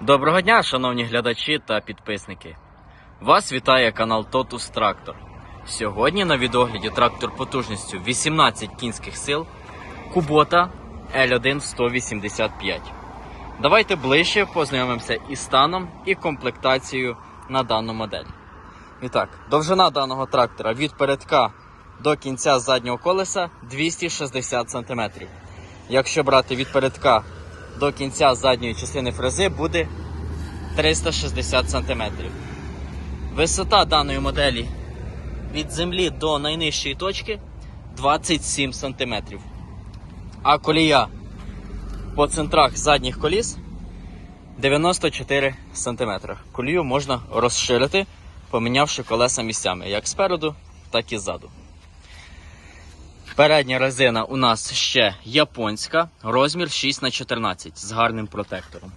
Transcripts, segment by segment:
Доброго дня, шановні глядачі та підписники. Вас вітає канал Totus Трактор. Сьогодні на відогляді трактор потужністю 18 кінських сил Кубота L1 185. Давайте ближче познайомимося із станом і комплектацією на дану модель. І так, довжина даного трактора від передка до кінця заднього колеса 260 см. Якщо брати від передка до кінця задньої частини фрези буде 360 см. Висота даної моделі від землі до найнижчої точки 27 см. А колія по центрах задніх коліс 94 см. Колію можна розширити, помінявши колеса місцями як спереду, так і ззаду. Передня резина у нас ще японська, розмір 6х14 з гарним протектором.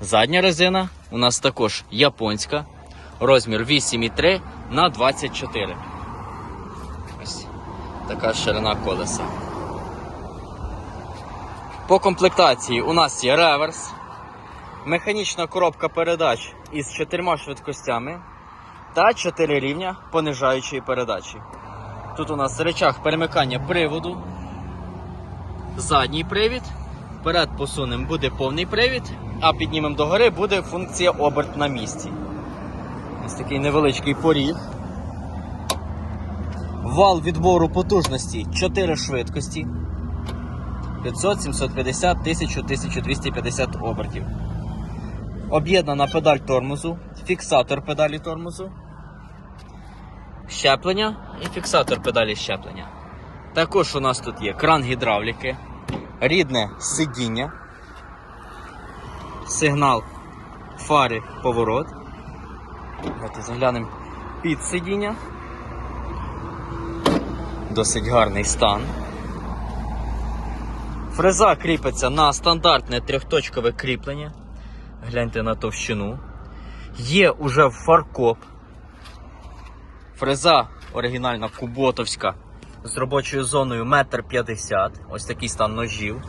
Задня резина у нас також японська, розмір 8,3 на 24. Ось така ширина колеса. По комплектації у нас є реверс, механічна коробка передач із чотирма швидкостями та 4 рівня понижаючої передачі. Тут у нас речах перемикання приводу. Задній привід. Вперед посунемо буде повний привід, а піднімемо догори буде функція оберт на місці. Ось такий невеличкий поріг. Вал відбору потужності 4 швидкості. 500, 750, 1000, 1250 обертів. Об'єднана педаль тормозу, фіксатор педалі тормозу щеплення і фіксатор педалі щеплення. Також у нас тут є кран гідравліки, рідне сидіння, сигнал фари поворот. Давайте заглянемо під сидіння. Досить гарний стан. Фреза кріпиться на стандартне трьохточкове кріплення. Гляньте на товщину. Є уже фаркоп. Фреза оригінальна куботовська з робочою зоною 1,50 м. Ось такий стан ножів.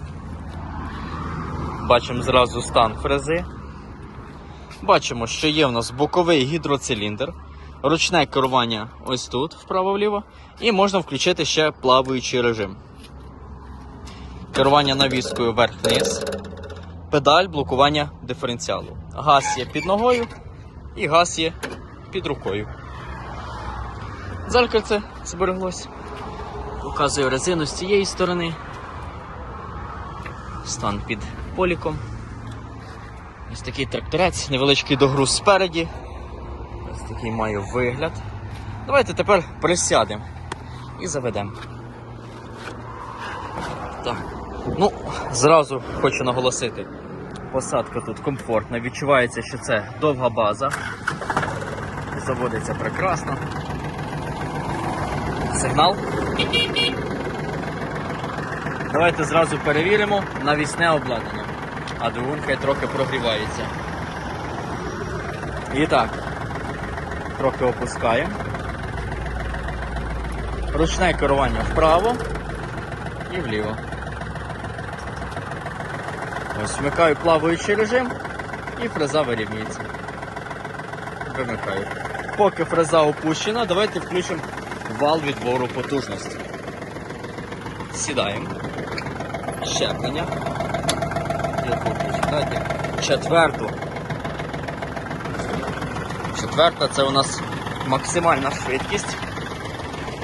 Бачимо зразу стан фрези. Бачимо, що є в нас боковий гідроциліндр, ручне керування ось тут, вправо-вліво, і можна включити ще плаваючий режим. Керування навіскою вверх-вниз, педаль блокування диференціалу. Газ є під ногою і газ є під рукою. Зеркальце збереглось. Показую резину з цієї сторони. Стан під поліком. Ось такий тракторець, невеличкий догруз спереді. Ось такий має вигляд. Давайте тепер присядемо і заведемо. Так. Ну, зразу хочу наголосити. Посадка тут комфортна, відчувається, що це довга база. Заводиться прекрасно. Сигнал. Давайте зразу перевіримо навісне обладнання. А двигун хай трохи прогрівається. І так, трохи опускаємо. Ручне керування вправо і вліво. Ось вмикаю плаваючий режим і фреза вирівнюється. Вимикаю. Поки фреза опущена, давайте включимо вал відбору потужності. Сідаємо. Щеплення. Четверту. Четверта це у нас максимальна швидкість.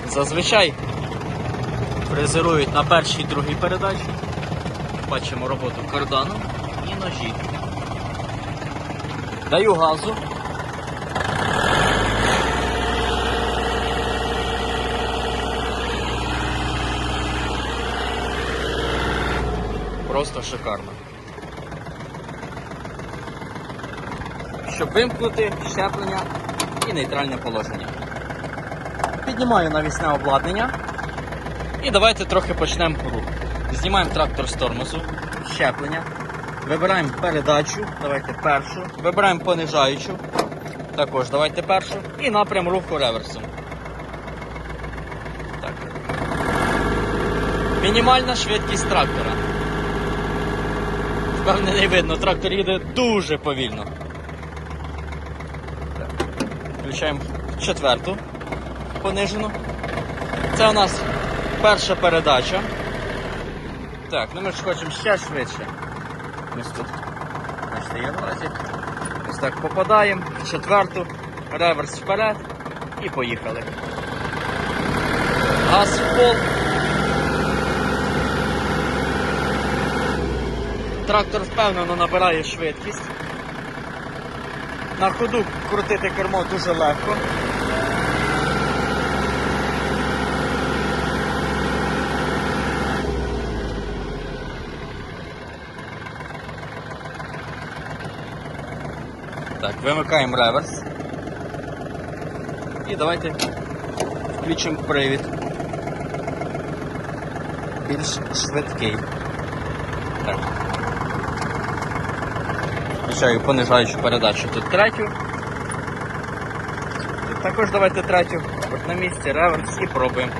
Зазвичай фрезерують на першій і другій передачі. Бачимо роботу кардану і ножі. Даю газу. Просто шикарно. Щоб вимкнути щеплення і нейтральне положення. Піднімаю навісне обладнання. І давайте трохи почнемо рух. Знімаємо трактор з тормозу, щеплення. Вибираємо передачу, давайте першу. Вибираємо понижаючу. Також давайте першу. І напрям руху реверсом. Так. Мінімальна швидкість трактора. Впевнений видно, трактор їде дуже повільно. Включаємо четверту понижену. Це у нас перша передача. Так, ну ми ж хочемо ще швидше. Ось тут. Бачите, є лазик. Ось так попадаємо четверту, реверс вперед і поїхали. Газ в пол. Трактор впевнено набирає швидкість. На ходу крутити кермо дуже легко. Так, вимикаємо реверс. І давайте включимо привід. Більш швидкий. Так. Включаю понижаючу передачу тут третю. Тут також давайте третю. От на місці реверс і пробуємо.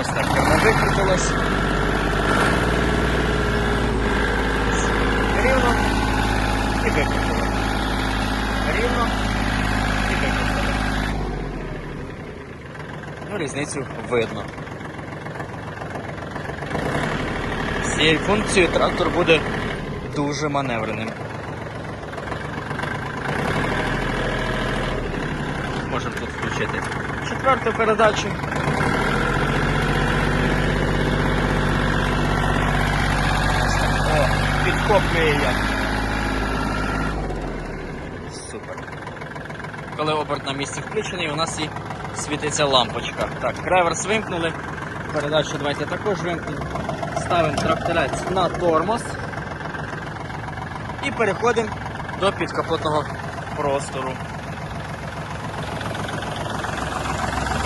Ось так кермо викрутилось. Рівно і викрутило. Рівно і викрутило. Різницю видно. З цією функцією трактор буде дуже маневреним. Можемо тут включити четверту передачу. О, підхоплює як. Супер. Коли оберт на місці включений, у нас і світиться лампочка. Так, реверс вимкнули. Передачу давайте також вимкнемо. Ставимо тракторець на тормоз і переходимо до підкапотного простору.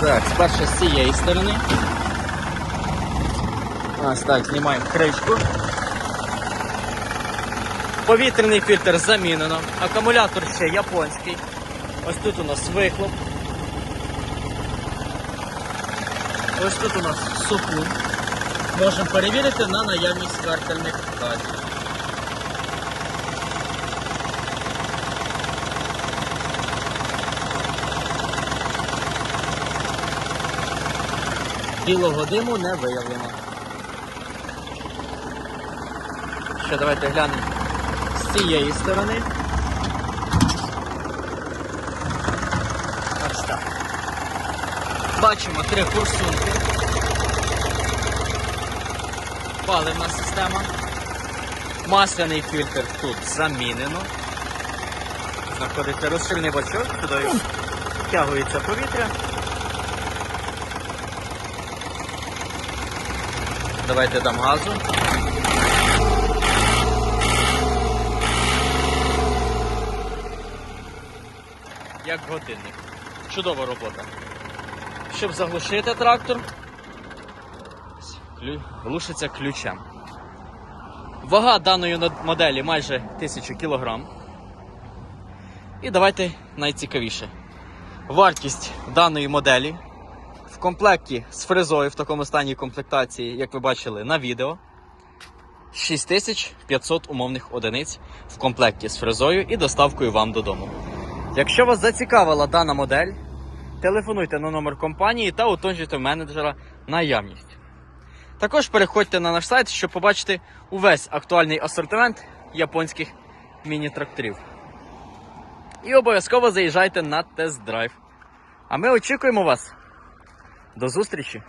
Так, спершу з цієї сторони. Ось так, знімаємо кришку. Повітряний фільтр замінено. Акумулятор ще японський. Ось тут у нас вихлоп. Ось тут у нас супун. Можемо перевірити на наявність картельних газів. Білого диму не виявлено. Ще давайте глянемо з цієї сторони. Ось так. Бачимо три форсунки. Паливна система. Масляний фільтр тут замінено. Знаходиться розширений бачок, туди втягується повітря. Давайте дам газу. Як годинник. Чудова робота. Щоб заглушити трактор, глушиться ключем. Вага даної моделі майже 1000 кг. І давайте найцікавіше. Вартість даної моделі в комплекті з фрезою в такому стані комплектації, як ви бачили на відео. 6500 умовних одиниць в комплекті з фрезою і доставкою вам додому. Якщо вас зацікавила дана модель, телефонуйте на номер компанії та уточнюйте менеджера наявність. Також переходьте на наш сайт, щоб побачити увесь актуальний асортимент японських міні-тракторів. І обов'язково заїжджайте на тест-драйв. А ми очікуємо вас. До зустрічі!